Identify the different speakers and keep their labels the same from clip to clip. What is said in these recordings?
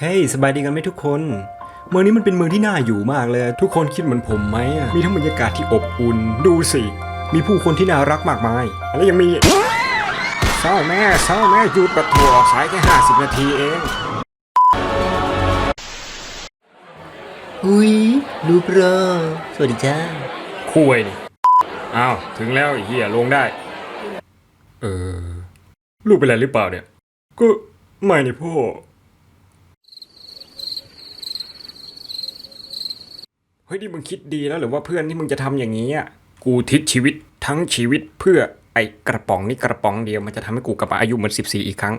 Speaker 1: เฮ้ยสบายดีกันไหมทุกคน เมืองนี้มันเป็นเมืองที่น่าอยู่มากเลย ทุกคนคิดเหมือนผมไหมอะมีทั้งบรรยากาศที่อบอุ่น ดูสิ มีผู้คนที่น่ารักมากมาย แล้วยังมีเศร้าแม่เศร้าแม่หยุดประถั่วสายแค่ห้าสิบนาทีเอง
Speaker 2: อุ้ยรูปรอสวัสดีจ้า
Speaker 1: คุยนี่อ้าวถึงแล้วไอ้เฮียลงได้ เออลูกเป็นไรหรือเปล่าเนี่ย ก็ไม่นี่พ่อ เฮ้ยนี่มึงคิดดีแล้วหรือว่าเพื่อนที่มึงจะทำอย่างนี้อะกูทิศชีวิตทั้งชีวิตเพื่อไอ้กระป๋องนี่กระป๋องเดียวมันจะทำให้กูกลับมาอายุเหมือนสิบสี่อีกครั้ง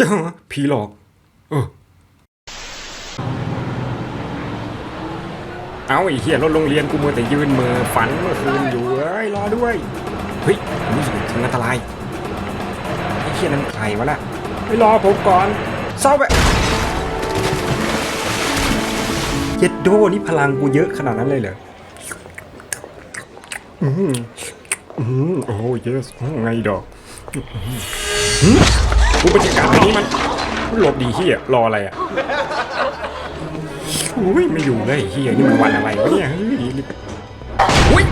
Speaker 1: จ้าผีหลอก เออ เอาไอ้เหี้ยรถโรงเรียนกูมัวแต่ยืนมือฝันเมื่อคืนอยู่เอ้ยรอด้วยเฮ้ยรู้สึกถึงอันตรายไอ้เหี้ยนั่นใครวะน่ะไปรอผมก่อนเศร้าไปเย็ดโดนี่พลังกูเยอะขนาดนั้นเลยเหรออืมอืมโอ้เยสไงดอกกูบรรยากาศนี้มันหลบดีเฮียรออะไรอะ อุ้ยไม่อยู่เลยเฮียนี่มันวันอะไรวะเนี่ยเฮ้ยอุ้ย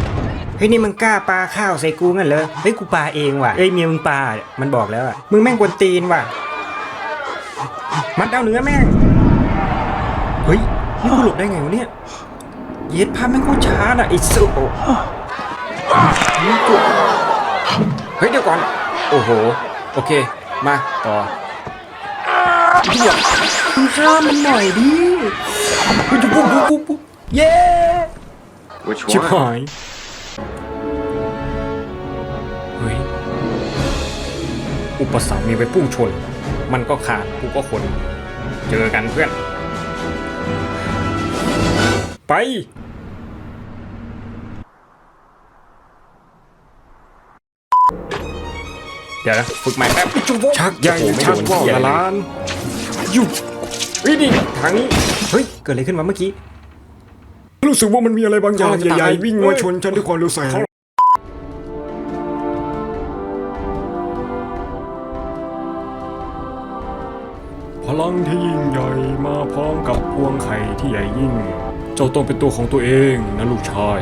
Speaker 1: เฮ้ยนี่มึงกล้าปลาข้าวใส่กูงั้นเหรอเฮ้ยกูปลาเองว่ะเอ้ยเมียมึงปลามันบอกแล้วอะมึงแม่งกวนตีนว่ะ มัดเอาเนื้อแม่งเฮ้ยนี่กูหลบได้ไงวะเนี่ยเย็ดภาพแม่งโคตรช้าอะไอ้สุโเฮ้ยเดี๋ยวก่อน โอ้โห โอเค มา ต่อ มึงฆ่ามันหน่อยดิปุ๊บปุ๊บปุ๊บปุ๊บปุ๊บเย้
Speaker 3: Which
Speaker 1: ชิบ
Speaker 3: one?
Speaker 1: หายเฮ้ย อุปสรรคมีไปพุ่งชน มันก็ขาดกูก็ขน เจอกันเพื่อน ไป เดี๋ยวนะฝึกใหม่แป๊บชักใหญ่
Speaker 3: โอ้โหไม่
Speaker 1: ชัก
Speaker 3: โดน
Speaker 1: ว่าว
Speaker 3: เหี้ย
Speaker 1: ละ
Speaker 3: เลย
Speaker 1: ล้านหยุด เฮ้ยนี่ทางนี้เฮ้ยเกิดอะไรขึ้นมาเมื่อกี้ รู้สึกว่ามันมีอะไรบางอย่าง
Speaker 3: กำลังจะ
Speaker 1: ใหญ่
Speaker 3: ตาย
Speaker 1: ๆวิ่งมาชนฉันด้วยความรู้สึกพลังที่ยิ่งใหญ่มาพร้อมกับพวงไข่ที่ใหญ่ยิ่ง เจ้าต้องเป็นตัวของตัวเองนะลูกชาย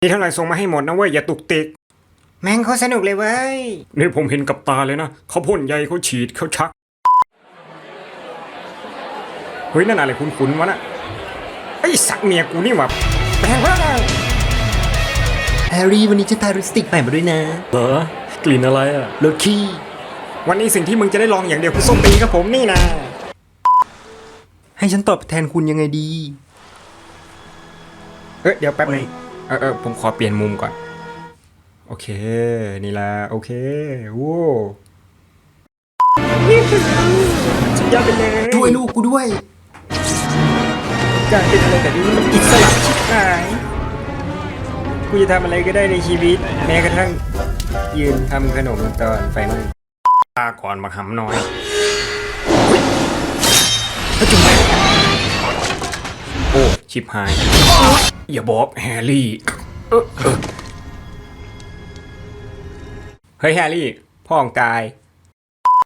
Speaker 1: นี่เท่าไหร่ส่งมาให้หมดนะเว้ยอย่าตุกติก แม่งเขาสนุกเลยเว้ยนี่ผมเห็นกับตาเลยนะเขาพ่นใยเขาฉีดเขาชัก เฮ้ยนั่นอะไรคุ้นๆวะน่ะไอ้สักเมียกูนี่หว่าแปลงร่าง
Speaker 2: แฮร์รี่วันนี้ฉันทาลิปสติกใหม่มาด้วยนะ
Speaker 1: เหรอกลิ่นอะไรอะ
Speaker 2: รสขี้
Speaker 1: วันนี้สิ่งที่มึงจะได้ลองอย่างเดียวคือส้มตีนครับผมนี่นะ ให้ฉันตอบแทนคุณยังไงดี เอ้ยเดี๋ยวแป๊บนึงเออเออผมขอเปลี่ยนมุมก่อน โอเค นี่ละโอเคโว้สุดยอดไปเลย
Speaker 2: ด้วยลูกกูด้วย
Speaker 1: การเป็นอะไรแบบนี้มันอิสระชิบหายกูจะทำอะไรก็ได้ในชีวิต แม้กระทั่งยืนทำขนมตอนไฟไหม้ตาก่อนมาหำน้อยเฮ้ยจุ๊บแม่โอ้ ชิบหาย อย่าบอกแฮร์รี่เออเออเฮ้ยแฮร์รี่ พ่อของกาย